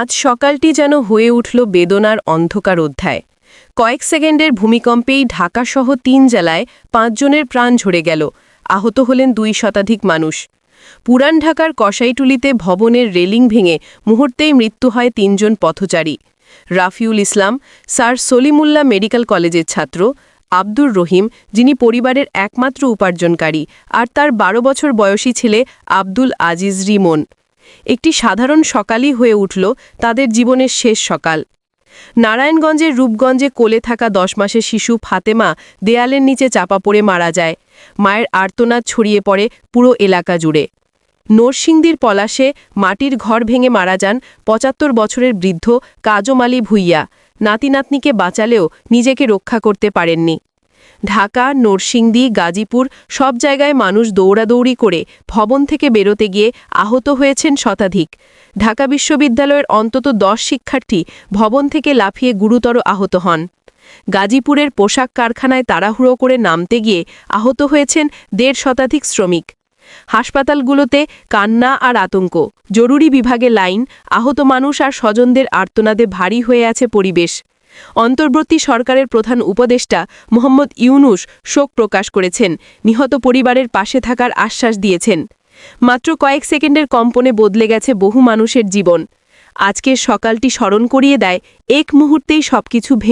আজ সকালটি যেন হয়ে উঠল বেদনার অন্ধকার অধ্যায়। কয়েক সেকেন্ডের ভূমিকম্পেই ঢাকাসহ তিন জেলায় পাঁচজনের প্রাণ ঝরে গেল। আহত হলেন দুই শতাধিক মানুষ। পুরান ঢাকার কসাইটুলিতে ভবনের রেলিং ভেঙে মুহূর্তেই মৃত্যু হয় তিনজন পথচারী। রাফিউল ইসলাম, স্যার সলিমুল্লাহ মেডিকেল কলেজের ছাত্র, আব্দুর রহিম, যিনি পরিবারের একমাত্র উপার্জনকারী, আর তার বারো বছর বয়সী ছেলে আব্দুল আজিজ রিমন। একটি সাধারণ সকালই হয়ে উঠল তাদের জীবনের শেষ সকাল। নারায়ণগঞ্জের রূপগঞ্জে কোলে থাকা দশ মাসের শিশু ফাতেমা দেয়ালের নিচে চাপা পড়ে মারা যায়। মায়ের আর্তনাদ ছড়িয়ে পড়ে পুরো এলাকা জুড়ে। নরসিংদীর পলাশে মাটির ঘর ভেঙে মারা যান পঁচাত্তর বছরের বৃদ্ধ কাজম আলী ভুইয়া। নাতিনাতনিকে বাঁচালেও নিজেকে রক্ষা করতে পারেননি। ঢাকা, নরসিংদী, গাজীপুর সব জায়গায় মানুষ দৌড়াদৌড়ি করে ভবন থেকে বেরোতে গিয়ে আহত হয়েছেন শতাধিক। ঢাকা বিশ্ববিদ্যালয়ের অন্তত দশ শিক্ষার্থী ভবন থেকে লাফিয়ে গুরুতর আহত হন। গাজীপুরের পোশাক কারখানায় তাড়াহুড়ো করে নামতে গিয়ে আহত হয়েছেন দেড় শতাধিক শ্রমিক। হাসপাতালগুলোতে কান্না আর আতঙ্ক, জরুরি বিভাগে লাইন, আহত মানুষ আর স্বজনদের আর্তনাদে ভারী হয়ে আছে পরিবেশ। অন্তর্বর্তী সরকারের প্রধান উপদেষ্টা মোহাম্মদ ইউনুস শোক প্রকাশ করেছেন। নিহত পরিবারের পাশে থাকার আশ্বাস দিয়েছেন। মাত্র কয়েক সেকেন্ডের কম্পনে বদলে গেছে বহু মানুষের জীবন। আজকের সকালটি স্মরণ করিয়ে দেয়, এক মুহূর্তেই সবকিছু ভেঙে